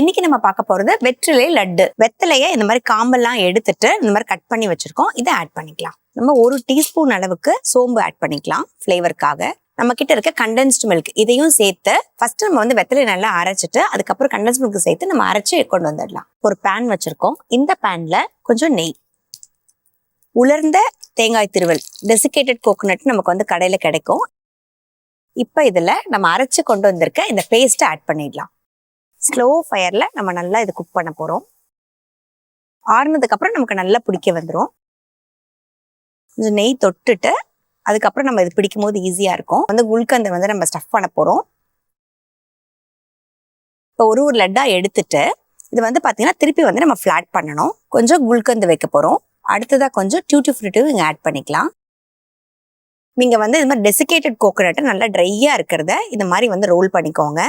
இன்னைக்கு நம்ம பார்க்க போறது வெற்றிலை லட்டு. வெத்தலையை இந்த மாதிரி காம்பெல்லாம் எடுத்துட்டு இந்த மாதிரி கட் பண்ணி வச்சிருக்கோம். இதை ஆட் பண்ணிக்கலாம். நம்ம ஒரு டீஸ்பூன் அளவுக்கு சோம்பு ஆட் பண்ணிக்கலாம் ஃப்ளேவருக்காக நம்ம கிட்ட இருக்க கண்டென்ஸ்டு மில்க் இதையும் சேர்த்து ஃபர்ஸ்ட் நம்ம வந்து வெத்தலை நல்லா அரைச்சிட்டு அதுக்கப்புறம் கண்டென்ஸ் மில்க் சேர்த்து நம்ம அரைச்சி கொண்டு வந்துடலாம். ஒரு பேன் வச்சிருக்கோம். இந்த பேன்ல கொஞ்சம் நெய். உலர்ந்த தேங்காய் திருவல் டெசிகேட்டட் கோகோனட் நமக்கு வந்து கடையில கிடைக்கும். இப்போ இதுல நம்ம அரைச்சு கொண்டு வந்திருக்க இந்த பேஸ்ட்டை ஆட் பண்ணிடலாம். ஸ்லோ ஃபயரில் நம்ம நல்லா இது குக் பண்ண போகிறோம் ஆறுனதுக்கப்புறம் நமக்கு நல்லா பிடிக்க வந்துடும் கொஞ்சம் நெய் தொட்டுட்டு அதுக்கப்புறம் நம்ம இது பிடிக்கும் போது ஈஸியாக இருக்கும். வந்து குல்கந்தை வந்து நம்ம ஸ்டஃப் பண்ண போகிறோம் இப்போ ஒரு ஒரு லட்டாக எடுத்துட்டு இது வந்து பார்த்தீங்கன்னா திருப்பி வந்து நம்ம ஃப்ளாட் பண்ணணும். கொஞ்சம் குல்கந்து வைக்க போகிறோம் அடுத்ததாக கொஞ்சம் டியூட்டி ஃப்ரூட்டும் இங்கே ஆட் பண்ணிக்கலாம். நீங்கள் வந்து இது மாதிரி டெசிகேட்டட் கோகோனட்டை நல்லா ட்ரையாக இருக்கிறத இந்த மாதிரி வந்து ரோல் பண்ணிக்கோங்க.